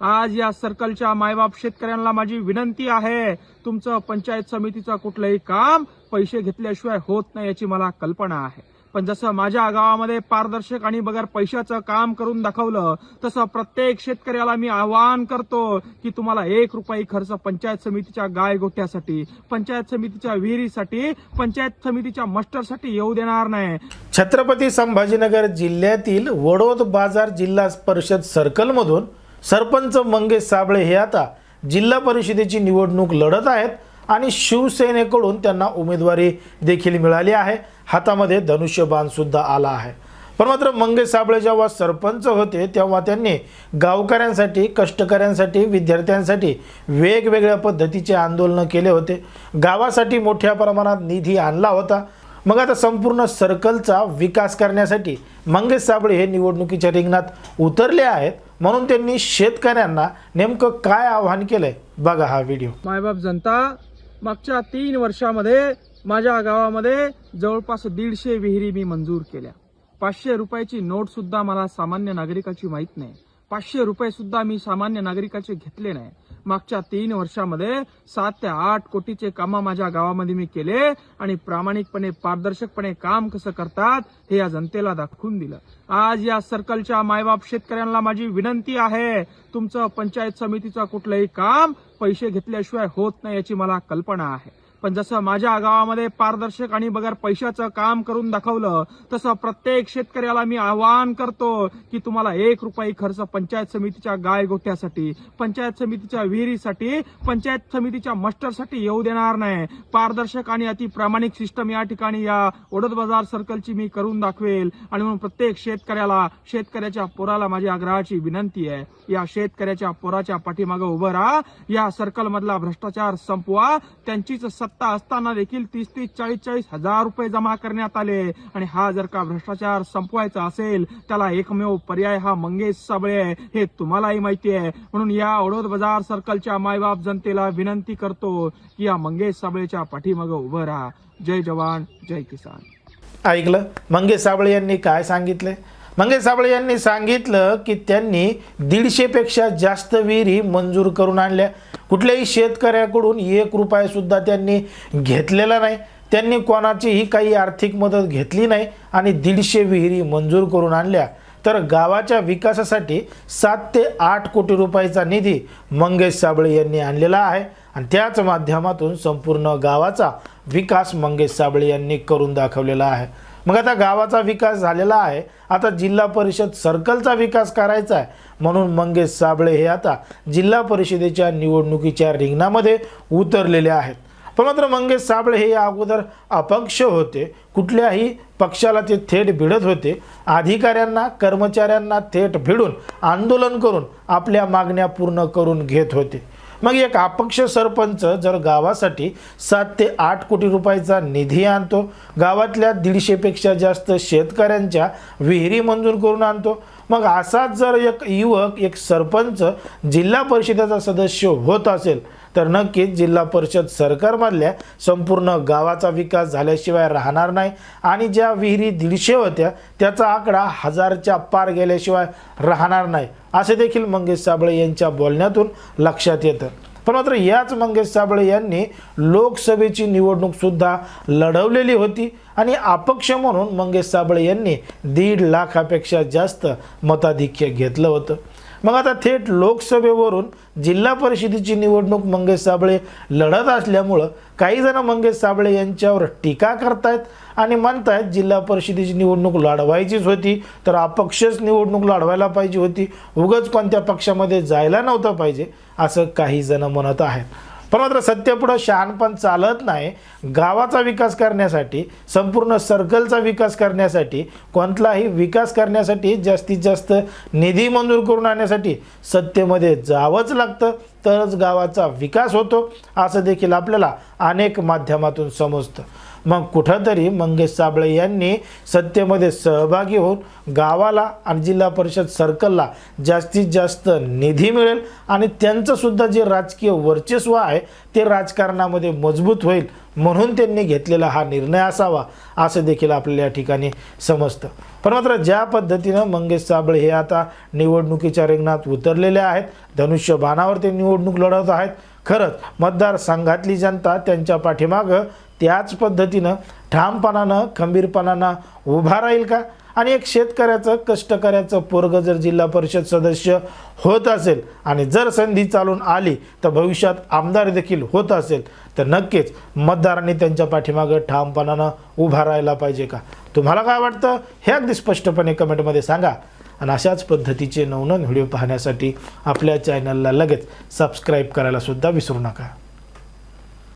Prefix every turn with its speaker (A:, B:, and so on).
A: आज या सर्कलच्या मायबाप शेतकऱ्यांना माझी विनंती आहे. तुमचं पंचायत समितीचं कुठलंही काम पैसे घेतल्याशिवाय होत नाही याची मला कल्पना आहे. पण जसं माझ्या गावामध्ये पारदर्शक आणि बगर पैशाचं काम करून दाखवलं तसं प्रत्येक शेतकऱ्याला मी आवाहन करतो की तुम्हाला एक रुपये खर्च पंचायत समितीच्या गाय गोठ्यासाठी पंचायत समितीच्या विहिरीसाठी पंचायत समितीच्या मस्टरसाठी येऊ देणार नाही.
B: छत्रपती संभाजीनगर जिल्ह्यातील वडोद बाजार जिल्हा परिषद सर्कलमधून सरपंच मंगेश साबळे हे आता जिल्हा परिषदेची निवडणूक लढत आहेत आणि शिवसेनेकडून त्यांना उमेदवारी देखील मिळाली आहे. हातामध्ये धनुष्यबाणसुद्धा आला आहे. पण मात्र मंगेश साबळे जेव्हा सरपंच होते तेव्हा त्यांनी गावकऱ्यांसाठी कष्टकऱ्यांसाठी विद्यार्थ्यांसाठी वेगवेगळ्या पद्धतीचे आंदोलनं केले होते. गावासाठी मोठ्या प्रमाणात निधी आणला होता. मग आता संपूर्ण सर्कलचा विकास करण्यासाठी मंगेश साबळे हे निवडणुकीच्या रिंगणात उतरले आहेत. म्हणून त्यांनी शेतकऱ्यांना नेमकं काय आवाहन केलंय? बघा हा व्हिडिओ.
A: मायबाप जनता मागच्या तीन वर्षामध्ये माझ्या गावामध्ये जवळपास दीडशे विहिरी मी मंजूर केल्या. पाचशे रुपयाची नोट सुद्धा मला सामान्य नागरिकाची माहीत नाही. पाचशे रुपये सुद्धा मी सामान्य नागरिकाचे घेतले नाही. मागच्या तीन वर्षामध्ये सात ते आठ कोटीचे कामं माझ्या गावामध्ये मी केले आणि प्रामाणिकपणे पारदर्शकपणे काम कसं करतात हे या जनतेला दाखवून दिलं. आज या सर्कलच्या मायबाप शेतकऱ्यांना माझी विनंती आहे तुमचं पंचायत समितीचं कुठलंही काम पैसे घेतल्याशिवाय होत नाही याची मला कल्पना आहे. पण जसं माझ्या गावामध्ये पारदर्शक आणि बगर पैशाचं काम करून दाखवलं तसं प्रत्येक शेतकऱ्याला मी आवाहन करतो की तुम्हाला एक रुपये खर्च पंचायत समितीच्या गाय गोठ्यासाठी पंचायत समितीच्या विहिरीसाठी पंचायत समितीच्या मस्टरसाठी येऊ देणार नाही. पारदर्शक आणि अति प्रामाणिक सिस्टम या ठिकाणी या ओढत बाजार सर्कलची मी करून दाखवेल. आणि म्हणून प्रत्येक शेतकऱ्याला शेतकऱ्याच्या पोराला माझी आग्रहाची विनंती आहे. या शेतकऱ्याच्या पोराच्या पाठीमागे उभं राहा. या सर्कलमधला भ्रष्टाचार संपवा. त्यांचीच सत्ता असताना देखील तीस तीस चाळीस चाळीस हजार रुपये जमा करण्यात आले. आणि हा जर का भ्रष्टाचार संपवायचा असेल त्याला एकमेव पर्याय हा मंगेश साबळे आहे. हे तुम्हालाही माहिती आहे. म्हणून या ओढोद बाजार सर्कलच्या मायबाप जनतेला विनंती करतो की या मंगेश साबळेच्या पाठीमागं उभं राहा. जय जवान जय किसान.
B: ऐकलं? मंगेश साबळे यांनी काय सांगितले? मंगेश साबळे यांनी सांगितलं की त्यांनी दीडशेपेक्षा जास्त विहिरी मंजूर करून आणल्या. कुठल्याही शेतकऱ्याकडून एक रुपयासुद्धा त्यांनी घेतलेला नाही. त्यांनी कोणाचीही काही आर्थिक मदत घेतली नाही आणि दीडशे विहिरी मंजूर करून आणल्या. तर गावाच्या विकासासाठी सात ते आठ कोटी रुपयाचा निधी मंगेश साबळे यांनी आणलेला आहे आणि त्याच माध्यमातून संपूर्ण गावाचा विकास मंगेश साबळे यांनी करून दाखवलेला आहे. मग आता गावाचा विकास झालेला आहे. आता जिल्हा परिषद सर्कलचा विकास करायचा आहे. म्हणून मंगेश साबळे हे आता जिल्हा परिषदेच्या निवडणुकीच्या रिंगणामध्ये उतरलेले आहेत. पण मात्र मंगेश साबळे हे या अगोदर अपक्ष होते. कुठल्याही पक्षाला ते थेट भिडत होते. अधिकाऱ्यांना कर्मचाऱ्यांना थेट भिडून आंदोलन करून आपल्या मागण्या पूर्ण करून घेत होते. मग एक अपक्ष सरपंच जर गावासाठी सात ते आठ कोटी रुपयाचा निधी आणतो गावातल्या दीडशेपेक्षा जास्त शेतकऱ्यांच्या विहिरी मंजूर करून आणतो मग असाच जर एक युवक एक सरपंच जिल्हा परिषदेचा सदस्य होत असेल तर नक्कीच जिल्हा परिषद सरकारमधल्या संपूर्ण गावाचा विकास झाल्याशिवाय राहणार नाही. आणि ज्या विहिरी दीडशे होत्या त्याचा आकडा हजारच्या पार गेल्याशिवाय राहणार नाही. असे देखील मंगेश साबळे यांच्या बोलण्यातून लक्षात येतं. पण मात्र याच मंगेश साबळे यांनी लोकसभेची निवडणूकसुद्धा लढवलेली होती आणि अपक्ष म्हणून मंगेश साबळे यांनी दीड लाखापेक्षा जास्त मताधिक्य घेतलं होतं. मग आता थेट लोकसभेवरून जिल्हा परिषदेची निवडणूक मंगेश साबळे लढत असल्यामुळं काही जण मंगेश साबळे यांच्यावर टीका करतायत आणि म्हणतायत जिल्हा परिषदेची निवडणूक लढवायचीच होती तर अपक्षच निवडणूक लढवायला पाहिजे होती. उगच कोणत्या पक्षामध्ये जायला नव्हतं पाहिजे. असं काही जण म्हणत आहेत. पण मात्र सत्य शहाणपण चालत नाही. गावाचा विकास करण्यासाठी संपूर्ण सर्कलचा विकास करण्यासाठी कोणताही विकास करण्यासाठी जास्तीत जास्त निधी मंजूर करून आणण्यासाठी सत्तेमध्ये जावंच लागतं. तरच गावाचा विकास होतो असं देखील आपल्याला अनेक माध्यमातून समजतं. मग कुठंतरी मंगेश साबळे यांनी सत्तेमध्ये सहभागी होऊन गावाला आणि जिल्हा परिषद सर्कलला जास्तीत जास्त निधी मिळेल आणि त्यांचंसुद्धा जे राजकीय वर्चस्व आहे ते राजकारणामध्ये मजबूत होईल म्हणून त्यांनी घेतलेला हा निर्णय असावा असं देखील आपल्याला या ठिकाणी समजतं. पण मात्र ज्या पद्धतीनं मंगेश साबळे हे आता निवडणुकीच्या रिंगणात उतरलेले आहेत धनुष्यबाणावर ते निवडणूक लढवत आहेत खरंच मतदारसंघातली जनता त्यांच्या पाठीमागं त्याच पद्धतीनं ठामपणानं खंबीरपणानं उभा राहील का? आणि एक शेतकऱ्याचं कष्टकऱ्याचं पोरग जर जिल्हा परिषद सदस्य होत असेल आणि जर संधी चालून आली तर भविष्यात आमदार देखील होत असेल तर नक्कीच मतदारांनी त्यांच्या पाठीमागं ठामपणानं उभा राहायला पाहिजे का? तुम्हाला काय वाटतं? हे अगदी स्पष्टपणे कमेंटमध्ये सांगा. आणि अशाच पद्धतीचे नवनवीन व्हिडिओ पाहण्यासाठी आपल्या चॅनलला लगेच सबस्क्राईब करायला सुद्धा विसरू नका.